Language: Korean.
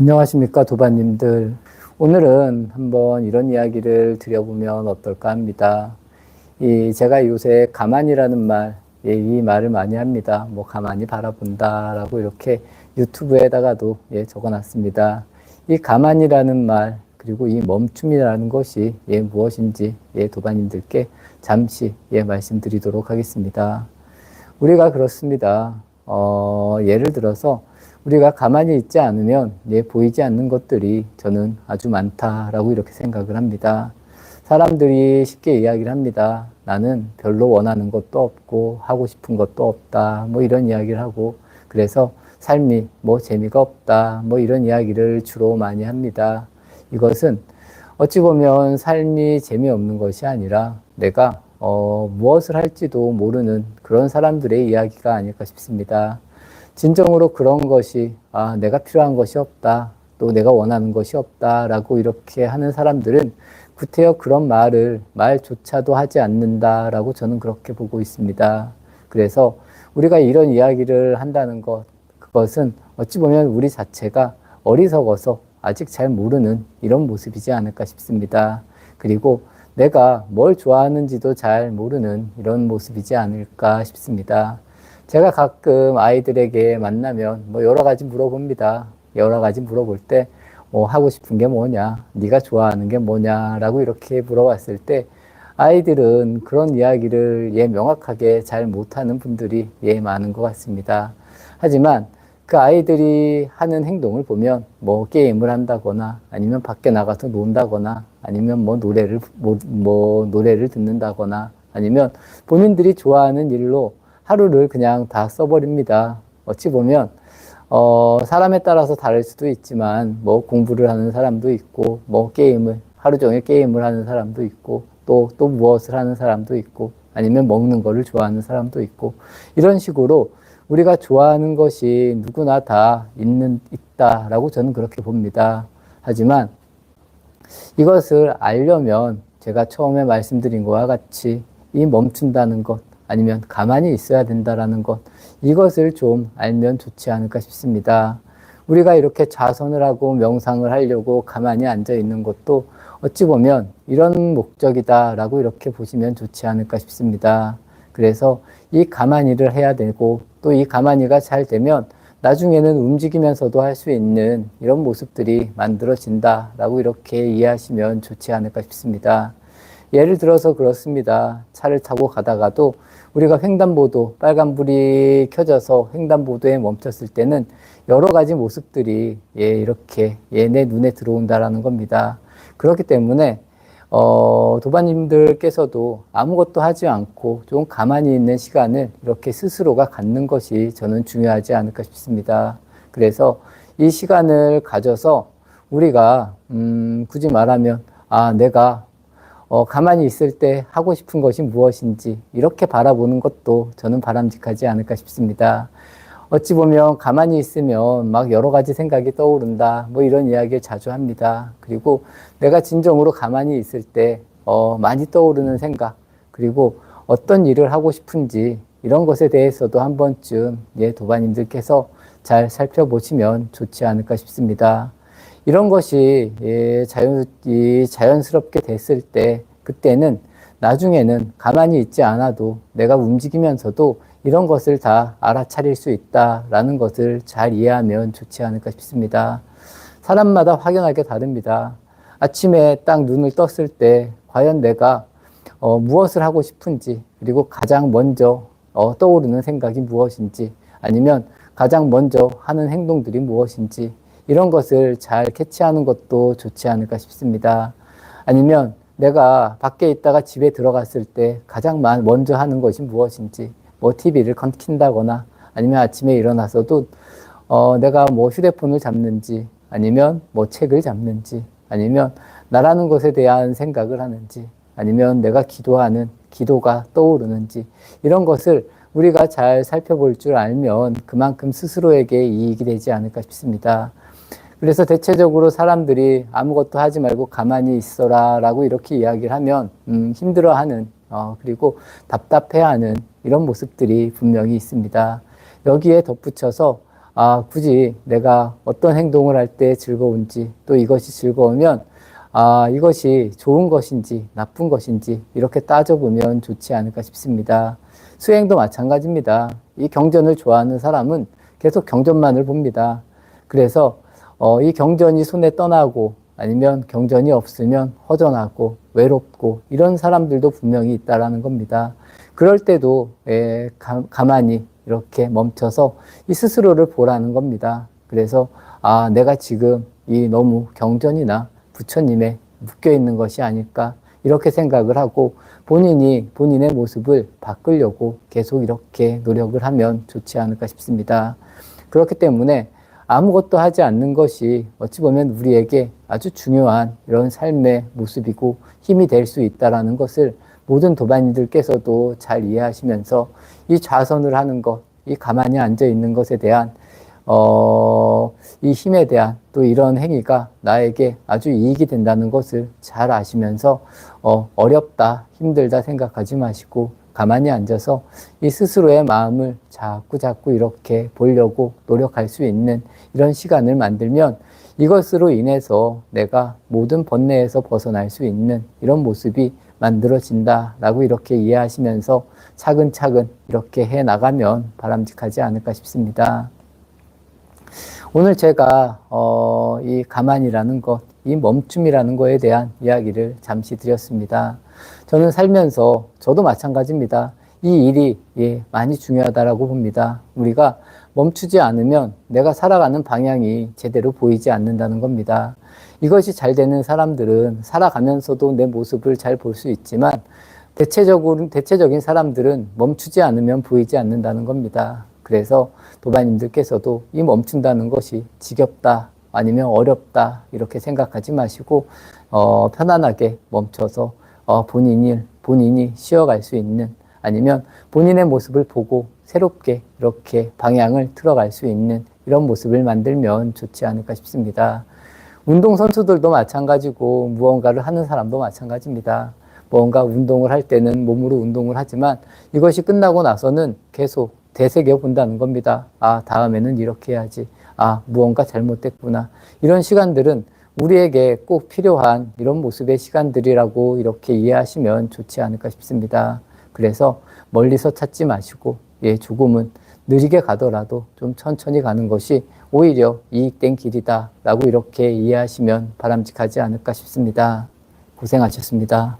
안녕하십니까 도반님들 오늘은 한번 이런 이야기를 드려보면 어떨까 합니다 이 제가 요새 가만이라는 말, 예, 이 말을 많이 합니다. 뭐 가만히 바라본다라고 이렇게 유튜브에다가도 예, 적어놨습니다. 이 가만이라는 말 그리고 이 멈춤이라는 것이 예, 무엇인지 예, 도반님들께 잠시 예, 말씀드리도록 하겠습니다. 우리가 그렇습니다. 어, 예를 들어서 우리가 가만히 있지 않으면 예, 보이지 않는 것들이 저는 아주 많다라고 이렇게 생각을 합니다. 사람들이 쉽게 이야기를 합니다. 나는 별로 원하는 것도 없고 하고 싶은 것도 없다. 뭐 이런 이야기를 하고 그래서 삶이 뭐 재미가 없다. 뭐 이런 이야기를 주로 많이 합니다. 이것은 어찌 보면 삶이 재미없는 것이 아니라 내가 어, 무엇을 할지도 모르는 그런 사람들의 이야기가 아닐까 싶습니다. 진정으로 그런 것이 아, 내가 필요한 것이 없다. 또 내가 원하는 것이 없다라고 이렇게 하는 사람들은 구태여 그런 말을 말조차도 하지 않는다라고 저는 그렇게 보고 있습니다. 그래서 우리가 이런 이야기를 한다는 것, 그것은 어찌 보면 우리 자체가 어리석어서 아직 잘 모르는 이런 모습이지 않을까 싶습니다. 그리고 내가 뭘 좋아하는지도 잘 모르는 이런 모습이지 않을까 싶습니다. 제가 가끔 아이들에게 만나면 뭐 여러 가지 물어봅니다. 여러 가지 물어볼 때 뭐 하고 싶은 게 뭐냐, 네가 좋아하는 게 뭐냐라고 이렇게 물어봤을 때 아이들은 그런 이야기를 예 명확하게 잘 못하는 분들이 예 많은 것 같습니다. 하지만 그 아이들이 하는 행동을 보면 뭐 게임을 한다거나 아니면 밖에 나가서 논다거나 아니면 뭐 노래를 뭐, 뭐 노래를 듣는다거나 아니면 본인들이 좋아하는 일로 하루를 그냥 다 써버립니다. 어찌 보면 어, 사람에 따라서 다를 수도 있지만, 뭐 공부를 하는 사람도 있고, 뭐 게임을, 하루 종일 게임을 하는 사람도 있고, 또, 또 무엇을 하는 사람도 있고, 아니면 먹는 거를 좋아하는 사람도 있고, 이런 식으로 우리가 좋아하는 것이 누구나 다 있는, 있다라고 저는 그렇게 봅니다. 하지만 이것을 알려면 제가 처음에 말씀드린 것과 같이 이 멈춘다는 것, 아니면 가만히 있어야 된다라는 것, 이것을 좀 알면 좋지 않을까 싶습니다. 우리가 이렇게 좌선을 하고 명상을 하려고 가만히 앉아 있는 것도 어찌 보면 이런 목적이다라고 이렇게 보시면 좋지 않을까 싶습니다. 그래서 이 가만히를 해야 되고 또 이 가만히가 잘 되면 나중에는 움직이면서도 할 수 있는 이런 모습들이 만들어진다라고 이렇게 이해하시면 좋지 않을까 싶습니다. 예를 들어서 그렇습니다. 차를 타고 가다가도 우리가 횡단보도 빨간불이 켜져서 횡단보도에 멈췄을 때는 여러 가지 모습들이 예 이렇게 얘내 눈에 들어온다라는 겁니다. 그렇기 때문에 어, 도반님들께서도 아무것도 하지 않고 좀 가만히 있는 시간을 이렇게 스스로가 갖는 것이 저는 중요하지 않을까 싶습니다. 그래서 이 시간을 가져서 우리가 음, 굳이 말하면 아 내가 어, 가만히 있을 때 하고 싶은 것이 무엇인지 이렇게 바라보는 것도 저는 바람직하지 않을까 싶습니다. 어찌 보면 가만히 있으면 막 여러 가지 생각이 떠오른다. 뭐 이런 이야기를 자주 합니다. 그리고 내가 진정으로 가만히 있을 때 어, 많이 떠오르는 생각, 그리고 어떤 일을 하고 싶은지 이런 것에 대해서도 한 번쯤 예, 도반님들께서 잘 살펴보시면 좋지 않을까 싶습니다. 이런 것이 예, 자연, 이 자연스럽게 됐을 때 그때는 나중에는 가만히 있지 않아도 내가 움직이면서도 이런 것을 다 알아차릴 수 있다라는 것을 잘 이해하면 좋지 않을까 싶습니다. 사람마다 확연하게 다릅니다. 아침에 딱 눈을 떴을 때 과연 내가 어, 무엇을 하고 싶은지 그리고 가장 먼저 어, 떠오르는 생각이 무엇인지 아니면 가장 먼저 하는 행동들이 무엇인지 이런 것을 잘 캐치하는 것도 좋지 않을까 싶습니다. 아니면 내가 밖에 있다가 집에 들어갔을 때 가장 먼저 하는 것이 무엇인지 뭐 TV를 킨다거나 아니면 아침에 일어나서도 어, 내가 뭐 휴대폰을 잡는지 아니면 뭐 책을 잡는지 아니면 나라는 것에 대한 생각을 하는지 아니면 내가 기도하는 기도가 떠오르는지 이런 것을 우리가 잘 살펴볼 줄 알면 그만큼 스스로에게 이익이 되지 않을까 싶습니다. 그래서 대체적으로 사람들이 아무것도 하지 말고 가만히 있어라 라고 이렇게 이야기를 하면 음, 힘들어하는 어, 그리고 답답해하는 이런 모습들이 분명히 있습니다. 여기에 덧붙여서 아, 굳이 내가 어떤 행동을 할 때 즐거운지 또 이것이 즐거우면 아, 이것이 좋은 것인지 나쁜 것인지 이렇게 따져보면 좋지 않을까 싶습니다. 수행도 마찬가지입니다. 이 경전을 좋아하는 사람은 계속 경전만을 봅니다. 그래서 어, 이 경전이 손에 떠나고 아니면 경전이 없으면 허전하고 외롭고 이런 사람들도 분명히 있다라는 겁니다. 그럴 때도 에, 가, 가만히 이렇게 멈춰서 이 스스로를 보라는 겁니다. 그래서 아 내가 지금 이 너무 경전이나 부처님에 묶여 있는 것이 아닐까 이렇게 생각을 하고 본인이 본인의 모습을 바꾸려고 계속 이렇게 노력을 하면 좋지 않을까 싶습니다. 그렇기 때문에 아무것도 하지 않는 것이 어찌 보면 우리에게 아주 중요한 이런 삶의 모습이고 힘이 될 수 있다라는 것을 모든 도반이들께서도 잘 이해하시면서 이 좌선을 하는 것, 이 가만히 앉아 있는 것에 대한 어, 이 힘에 대한 또 이런 행위가 나에게 아주 이익이 된다는 것을 잘 아시면서 어, 어렵다, 힘들다 생각하지 마시고 가만히 앉아서 이 스스로의 마음을 자꾸 자꾸 이렇게 보려고 노력할 수 있는 이런 시간을 만들면 이것으로 인해서 내가 모든 번뇌에서 벗어날 수 있는 이런 모습이 만들어진다라고 이렇게 이해하시면서 차근차근 이렇게 해 나가면 바람직하지 않을까 싶습니다. 오늘 제가 어, 이 가만이라는 것, 이 멈춤이라는 것에 대한 이야기를 잠시 드렸습니다. 저는 살면서 저도 마찬가지입니다. 이 일이 예, 많이 중요하다라고 봅니다. 우리가 멈추지 않으면 내가 살아가는 방향이 제대로 보이지 않는다는 겁니다. 이것이 잘 되는 사람들은 살아가면서도 내 모습을 잘 볼 수 있지만 대체적으로 대체적인 사람들은 멈추지 않으면 보이지 않는다는 겁니다. 그래서 도반님들께서도 이 멈춘다는 것이 지겹다 아니면 어렵다 이렇게 생각하지 마시고 어, 편안하게 멈춰서 어, 본인이 본인이 쉬어갈 수 있는 아니면 본인의 모습을 보고 새롭게 이렇게 방향을 틀어갈 수 있는 이런 모습을 만들면 좋지 않을까 싶습니다. 운동 선수들도 마찬가지고 무언가를 하는 사람도 마찬가지입니다. 뭔가 운동을 할 때는 몸으로 운동을 하지만 이것이 끝나고 나서는 계속 되새겨 본다는 겁니다. 아, 다음에는 이렇게 해야지. 아, 무언가 잘못됐구나. 이런 시간들은 우리에게 꼭 필요한 이런 모습의 시간들이라고 이렇게 이해하시면 좋지 않을까 싶습니다. 그래서 멀리서 찾지 마시고, 예, 조금은 느리게 가더라도 좀 천천히 가는 것이 오히려 이익된 길이다. 라고 이렇게 이해하시면 바람직하지 않을까 싶습니다. 고생하셨습니다.